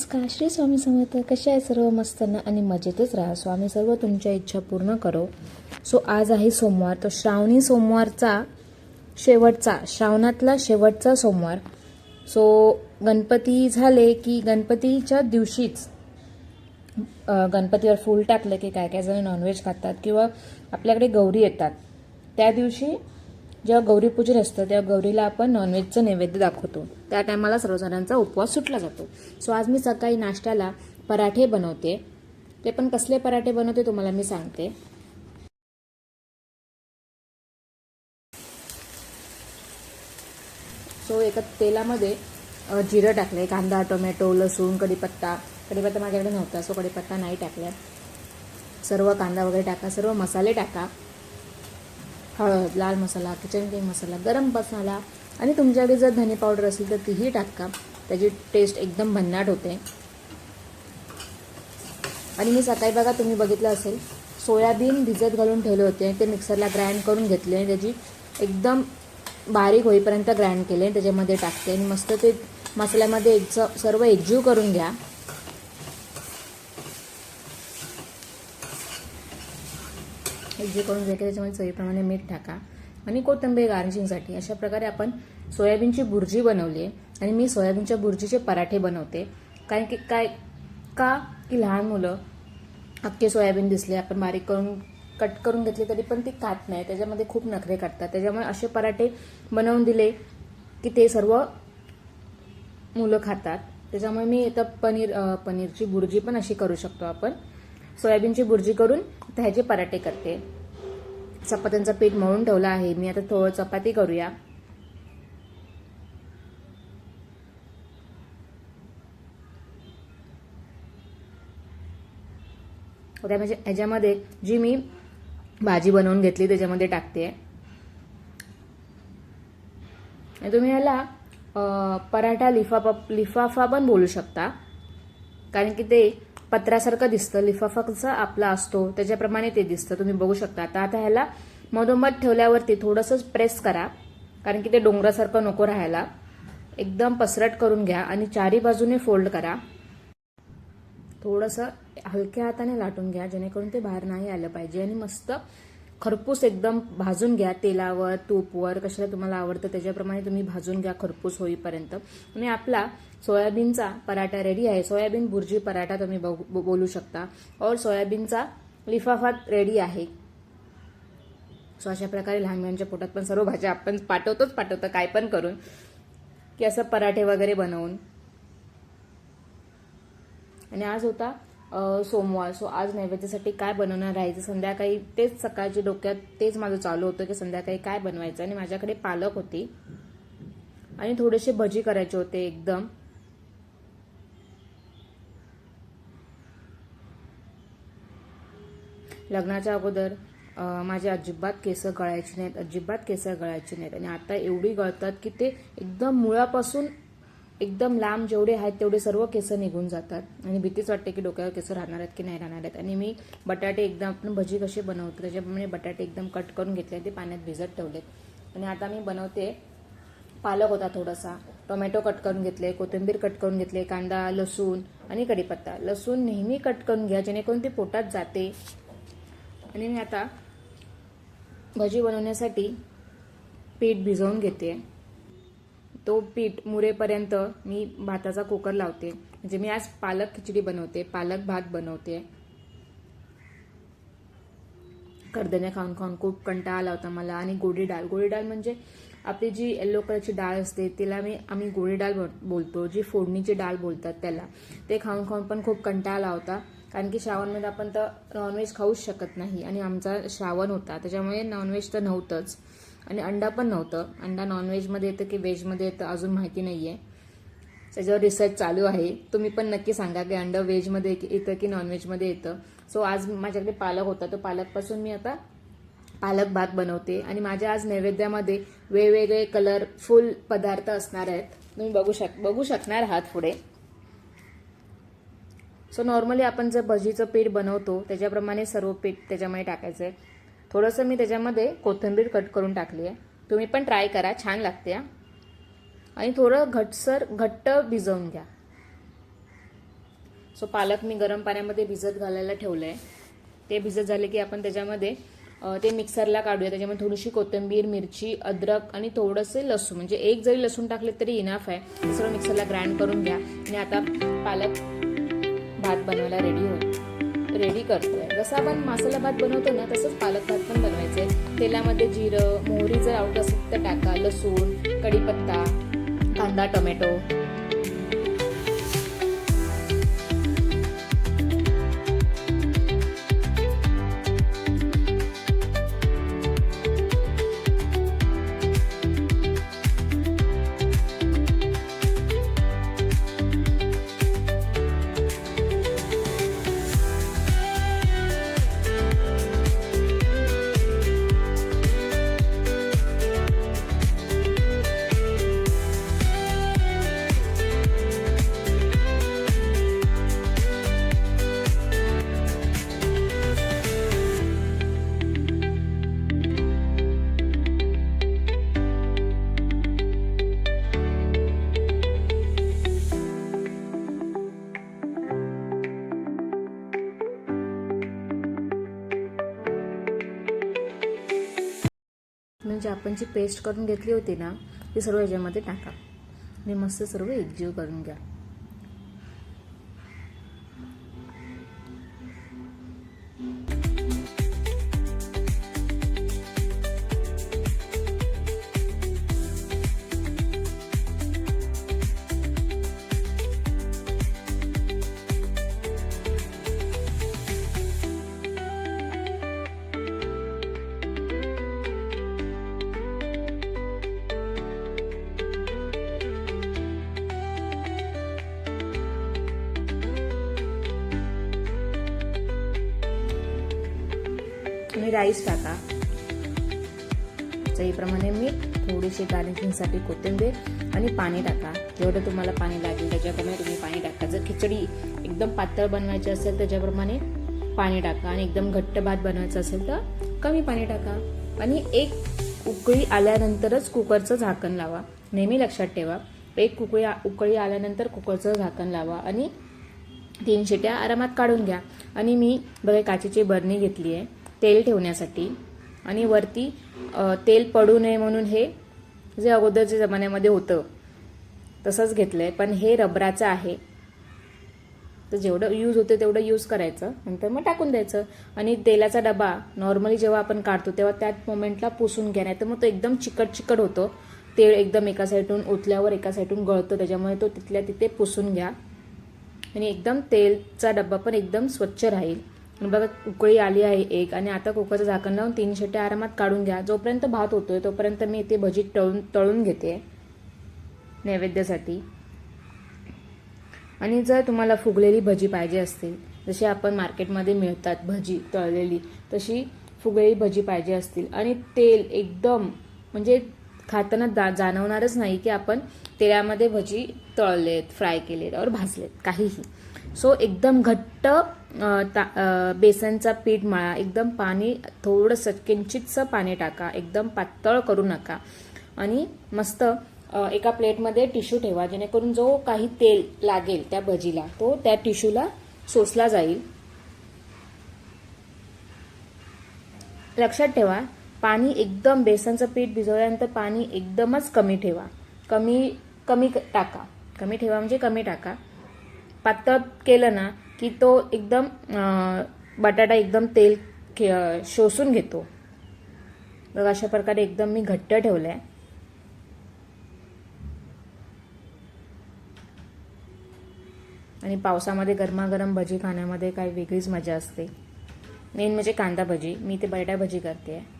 नमस्कार. श्री स्वामी समर्थ कशा आहे सर्व मस्त आणि मजेतच राहा. स्वामी सर्व तुमच्या इच्छा पूर्ण करो. सो आज आहे सोमवार तो श्रावणी सोमवारचा शेवटचा श्रावणातला शेवटचा सोमवार. सो गणपती झाले की गणपतीच्या दिवशीच गणपतीवर फूल टाकलं की काय काय जण नॉनव्हेज खातात किंवा आपल्याकडे गौरी येतात. त्या दिवशी जेव्हा गौरीपूजन असतं तेव्हा गौरीला आपण नॉनव्हेजचं नैवेद्य दाखवतो. त्या टायमाला सर्वजणांचा उपवास सुटला जातो. सो आज मी सकाळी नाश्त्याला पराठे बनवते. ते पण कसले पराठे बनवते तुम्हाला मी सांगते. सो एका तेलामध्ये जिरं टाकले कांदा टोमॅटो लसूण कढीपत्ता. कढीपत्ता माझ्याकडे नव्हता सो कढीपत्ता नाही टाकला. सर्व कांदा वगैरे टाका सर्व मसाले टाका. हळद लाल मसाला किचन किंग मसाला गरम मसाला आणि तुमच्याकडे जर धने पावडर असेल तर तीही टाका. त्याची टेस्ट एकदम भन्नाट होते. आणि मी सकाळी बघा तुम्ही बघितलं असेल सोयाबीन भिजत घालून ठेवले होते. ते मिक्सरला ग्राइंड करून घेतले आणि त्याची एकदम बारीक होईपर्यंत ग्राइंड केले त्याच्यामध्ये टाकते. आणि मस्त ते मसाल्यामध्ये एक सर्व एकजीव करून घ्या. जे करून घेते त्याच्यामध्ये चवीप्रमाणे मीठ टाका आणि कोथिंबीर गार्निशिंगसाठी अशा प्रकारे आपण सोयाबीनची बुर्जी बनवली आहे आणि मी सोयाबीनच्या बुर्जीचे पराठे बनवते. कारण की काय का की लहान मुलं अख्खे सोयाबीन दिसले आपण बारीक करून कट करून घेतले तरी पण ती खात नाही. त्याच्यामध्ये खूप नखरे काढतात. त्याच्यामुळे असे पराठे बनवून दिले की ते सर्व मुलं खातात. त्याच्यामुळे मी आता पनीर पनीरची भुर्जी पण अशी करू शकतो आपण. सोयाबीनची भुर्जी करून ह्याचे पराठे करते. चपात्यांचं पीठ मळून ठेवलं आहे. मी आता थोडं चपाती करूया. त्या म्हणजे ह्याच्यामध्ये जी मी भाजी बनवून घेतली त्याच्यामध्ये टाकते. आणि तुम्ही ह्याला पराठा लिफाफा लिफाफा पण बोलू शकता. कारण की ते पत्रासारखं दिसतं लिफाफा आपला असतो त्याच्याप्रमाणे ते दिसतं. तुम्ही बघू शकता. आता आता ह्याला मधोमध ठेवल्यावरती थोडंसं प्रेस करा कारण की ते डोंगरासारखं नको राहायला. एकदम पसरट करून घ्या आणि चारी बाजूने फोल्ड करा. थोडंसं हलक्या हाताने लाटून घ्या जेणेकरून ते बाहेर नाही आलं पाहिजे. आणि मस्त खरपूस एकदम भाजून घ्या तेलावर तूपवर कशाला तुम्हाला आवडतं त्याच्याप्रमाणे तुम्ही भाजून घ्या खरपूस होईपर्यंत. आणि आपला सोयाबीनचा पराठा रेडी आहे. सोयाबीन बुर्जी पराठा तुम्ही बघू- बोलू शकता. और सोयाबीनचा लिफाफा रेडी आहे. सो अशा प्रकारे लहान मुलांच्या पोटात पण सर्व भाज्या आपण पाठवतोच पाठवतो काय पण करून. की असं पराठे वगैरे बनवून. आणि आज होता सोमवार. सो आज नैवेद्यासाठी काय बनवणार राहायचं संध्याकाळी तेच सकाळच्या डोक्यात तेच माझं चालू होतं की संध्याकाळी काय बनवायचं आणि माझ्याकडे पालक होती. आणि थोडेसे भजी करायचे होते एकदम. लग्नाच्या अगोदर माझे अजिबात केस गळायचे नाहीत अजिबात केस गळायचे नाहीत. आणि आता एवढी गळतात की ते एकदम मुळापासून एकदम लांब जेवढे आहेत तेवढे सर्व केस निघून जातात. आणि भीतीच वाटते की डोक्यावर केस राहणार आहेत की नाही राहणार आहेत. आणि मी बटाटे एकदम आपण भजी कशी बनवतो त्याच्याप्रमाणे बटाटे एकदम कट करून घेतले ते पाण्यात भिजत ठेवलेत. आणि आता मी बनवते पालक होता थोडासा. टोमॅटो कट करून घेतले कोथिंबीर कट करून घेतले कांदा लसूण आणि कढीपत्ता. लसूण नेहमी कट करून घ्या जेणेकरून ते पोटात जाते. आणि मी आता भजी बनवण्यासाठी पीठ भिजवून घेते. तो पीठ मुरेपर्यंत मी भाताचा कुकर लावते. म्हणजे मी आज पालक खिचडी बनवते पालक भात बनवते. कडधान्य खाऊन खाऊन खूप कंटाळा आला होता मला. आणि गोडी डाळ. गोडी डाळ म्हणजे आपली जी येल्लो कलरची डाळ असते तिला मी आम्ही गोळी डाळ बोल- बोलतो. जी फोडणीची डाळ बोलतात त्याला. ते खाऊन खाऊन पण खूप कंटाळा आला होता. कारण की श्रावणमध्ये आपण तर नॉनव्हेज खाऊच शकत नाही. आणि आमचा श्रावण होता. त्याच्यामुळे नॉनव्हेज तर नव्हतंच. आणि अंडा पण नव्हतं. अंडा नॉनव्हेजमध्ये येतं की व्हेजमध्ये येतं अजून माहिती नाही आहे त्याच्यावर रिसर्च चालू आहे. तुम्ही पण नक्की सांगा की अंडा व्हेजमध्ये येतं की नॉनव्हेजमध्ये येतं. सो आज माझ्याकडे पालक होता. तो पालकपासून मी आता पालक भात बनवते. आणि माझ्या आज नैवेद्यामध्ये वेगवेगळे कलरफुल पदार्थ असणार आहेत. तुम्ही बघू शक बघू शकणार आहात पुढे. सो नॉर्मली आपण जर भजीचं पीठ बनवतो त्याच्याप्रमाणे सर्व पीठ त्याच्यामध्ये टाकायचं आहे थोडंसं मी त्याच्यामध्ये कोथिंबीर कट करून टाकली आहे. तुम्ही पण ट्राय करा छान लागते आणि थोडं घटसर घट्ट भिजवून घ्या. सो पालक मी गरम पाण्यामध्ये भिजत घालायला ठेवलं आहे ते भिजत झाले की आपण त्याच्यामध्ये ते मिक्सरला काढूया. त्याच्यामध्ये थोडीशी कोथिंबीर मिरची अद्रक आणि थोडंसे लसूण. म्हणजे एक जरी लसूण टाकले तरी इनाफ आहे. सर्व मिक्सरला ग्राइंड करून घ्या. आणि आता पालक भात बनवायला रेडी होईल. रेडी करतोय. जसं आपण मसाला भात बनवतो ना तसंच पालक भात पण बनवायचे तेलामध्ये जिरं मोहरी जर आवडत असेल तर टाका लसूण कढीपत्ता कांदा टोमॅटो. म्हणजे आपण जी पेस्ट करून घेतली होती ना ती सर्व याच्यामध्ये टाका. आणि मस्त सर्व एकजीव करून घ्या. तुम्ही राईस टाका. चवीप्रमाणे मीठ थोडीशी गार्निशिंगसाठी कोथिंबीर आणि पाणी टाका. जेवढं तुम्हाला पाणी लागेल त्याच्याप्रमाणे तुम्ही पाणी टाका. जर खिचडी एकदम पातळ बनवायची असेल त्याच्याप्रमाणे पाणी टाका. आणि एकदम घट्ट भात बनवायचा असेल तर कमी पाणी टाका. आणि एक उकळी आल्यानंतरच कुकरचं झाकण लावा. नेहमी लक्षात ठेवा. एक कुकळी उकळी आल्यानंतर कुकरचं झाकण लावा. आणि तीन शिट्या आरामात काढून घ्या. आणि मी बघा काचेची बरणी घेतली आहे तेल ठेवण्यासाठी. आणि वरती तेल पडू नये म्हणून हे जे अगोदरच्या जमान्यामध्ये होतं तसंच घेतलं आहे पण हे रबराचं आहे. तर जेवढं यूज होते तेवढं यूज करायचं. नंतर मग टाकून द्यायचं. आणि तेलाचा डबा नॉर्मली जेव्हा आपण काढतो तेव्हा त्याच मोमेंटला पुसून घ्या. नाही तर मग तो एकदम चिकट चिकट होतो. तेल एकदम एका साईडून ओतल्यावर एका साईडून गळतो. त्याच्यामुळे तो तिथल्या तिथे पुसून घ्या. आणि एकदम तेलचा डब्बा पण एकदम स्वच्छ राहील. बघा उकळी आली आहे एक आणि आता कुकरचं झाकण लावून तीन शिट्ट्या आरामात काढून घ्या. जोपर्यंत भात होतोय तोपर्यंत मी इथे भजी तळून तळून घेते नैवेद्यासाठी. आणि जर तुम्हाला फुगलेली भजी पाहिजे असतील जशी आपण मार्केटमध्ये मिळतात भजी तळलेली तशी फुगलेली भजी पाहिजे असतील. आणि तेल एकदम म्हणजे खाताना जा जाणवणारच नाही की आपण तेलामध्ये भजी तळलेत फ्राय केलेत और भाजलेत काहीही. सो एकदम घट्ट ता बेसनचा पीठ मळा. एकदम पाणी थोडंसं किंचितसं पाणी टाका. एकदम पातळ करू नका. आणि मस्त एका प्लेटमध्ये टिश्यू ठेवा. जेणेकरून जो काही तेल लागेल त्या भजीला तो त्या टिश्यूला सोसला जाईल. लक्षात ठेवा पाणी एकदम बेसनचं पीठ भिजवल्यानंतर पाणी एकदमच कमी ठेवा. कमी कमी टाका. कमी ठेवा म्हणजे कमी टाका. पातळ केलं ना की तो एकदम बटाटा एकदम तेल खे- शोषून घेतो. बघा अशा प्रकारे एकदम मी घट्ट ठेवलंय. आणि पावसामध्ये गरमागरम भजी खाण्यामध्ये काही वेगळीच मजा असते. मेन म्हणजे कांदा भजी. मी ते बटाटा भजी करते आहे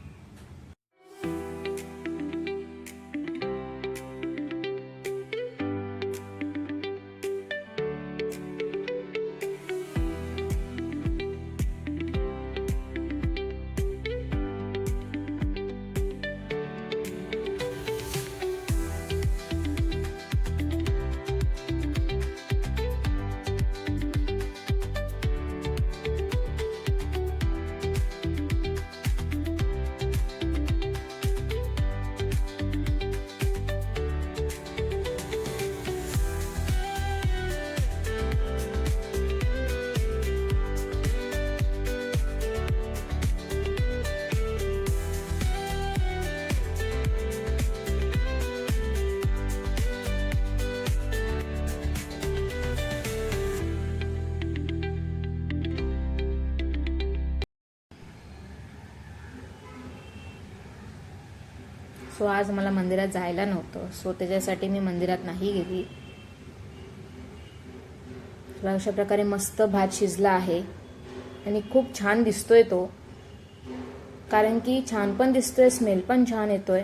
सो आज मला मंदिरात जायला नव्हतं. सो त्याच्यासाठी मी मंदिरात नाही गेली. तर अशा प्रकारे मस्त भात शिजला आहे. आणि खूप छान दिसतोय तो. कारण की छान पण दिसतोय स्मेल पण छान येतोय.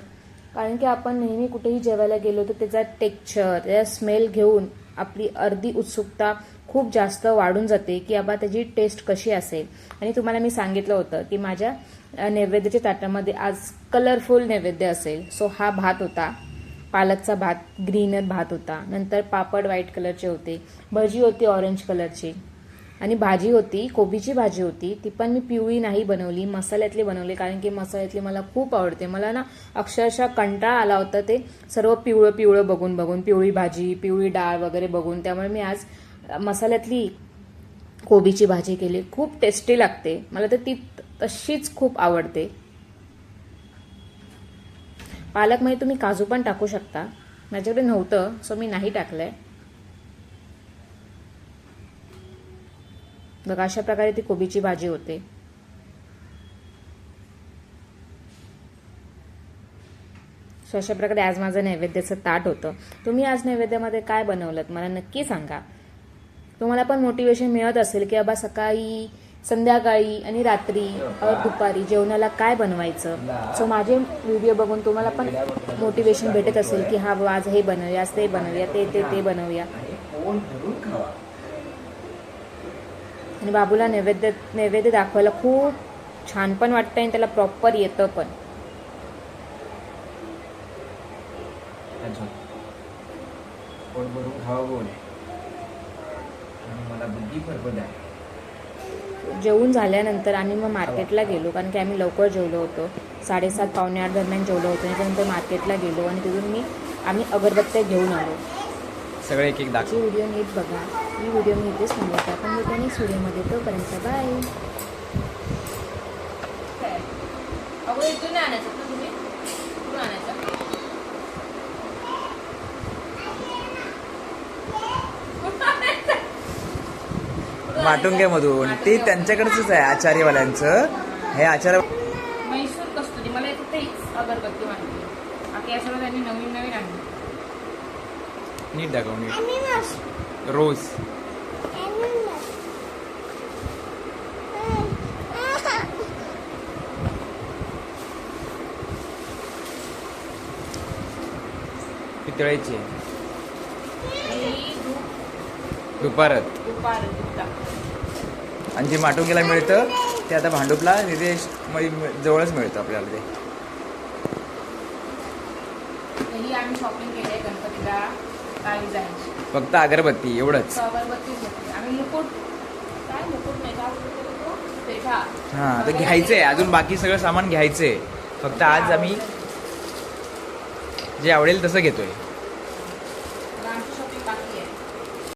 कारण की आपण नेहमी कुठेही जेवायला गेलो तर त्याचा टेक्स्चर त्याचा स्मेल घेऊन आपली अर्धी उत्सुकता खूप जास्त वाढून जाते की बाबा त्याची टेस्ट कशी असेल. आणि तुम्हाला मी सांगितलं होतं की माझ्या नैवेद्याच्या ताटामध्ये आज कलरफुल नैवेद्य असेल. सो हा भात होता. पालकचा भात ग्रीनर भात होता. नंतर पापड व्हाईट कलरचे होते. भजी होती ऑरेंज कलरची आणि भाजी होती कोबीची भाजी होती. ती पण मी पिवळी नाही बनवली. मसाल्यातली बनवली. कारण की मसाल्यातली मला खूप आवडते. मला ना अक्षरशः कंटाळा आला होता ते सर्व पिवळं पिवळं बघून बघून. पिवळी भाजी पिवळी डाळ वगैरे बघून. त्यामुळे मी आज मसाल्यातली कोबीची भाजी केली. खूप टेस्टी लागते. मला तर ती तशीच खूप आवडते. पालकमध्ये म्हणजे तुम्ही काजू पण टाकू शकता. माझ्याकडे नव्हतं सो मी नाही टाकलंय. बघा अशा प्रकारे ती कोबीची भाजी होते. सो अशा प्रकारे आज माझं नैवेद्याचं ताट होतं. तुम्ही आज नैवेद्यामध्ये काय बनवलं मला नक्की सांगा. तुम्हाला पण मोटिवेशन मिळत असेल की बाबा सकाळी संध्याकाळी आणि रात्री दुपारी जेवणाला काय बनवायचं? सो माझे व्हिडिओ बघून तुम्हाला पण मोटिवेशन भेटत असेल की हा आज हे बनवूया ते बनवूया ते ते ते बनवूया. आणि बाबूला नैवेद्य नैवेद्य दाखवायला खूप छान पण वाटतं आणि त्याला प्रॉपर येतं पण. पोट भरून खावा आणि मला बुद्धी भरपूर द्या जेवून झाल्यानंतर आम्ही मग मार्केटला गेलो कारण की आम्ही लवकर जेवलो होतो. साडेसात पावणे आठ दरम्यान जेवलो होतो. आणि त्यानंतर मार्केटला गेलो आणि तिथून मी आम्ही अगरबत्त्या घेऊन आलो. सगळे एक एक ही व्हिडिओ नीट बघा. ही व्हिडिओ मी इथेच थांबवते. आपण भेटू नेक्स्ट व्हिडिओमध्ये तोपर्यंत बाय माटुंगे मधून ते त्यांच्याकडचंच आहे आचार्यवाल्यांचं. हे आचार्य म्हैसूर कस्तुरी. मला येतं तेच अगरबत्ती वाटते. बाकी या सगळं त्यांनी नवीन नवीन आणलं. नीट दाखव नीट. रोज. दूध दुपारत. दुपार दुधला आणि जे माटुंगेला मिळतं ते आता भांडुपला मध्ये जवळच मिळतं आपल्याला ते. ही आम्ही शॉपिंग केली आहे गणपतीला. काळी जायची फक्त अगरबत्ती एवढंच. अगरबत्ती घेतली आम्ही मुकुट. काय मुकुट नाही का? बोलतो तो? पेठा. हा तर घ्यायचंय. अजून बाकी सगळं सामान घ्यायचंय. फक्त आज आम्ही जे आवडेल तसं घेतोय.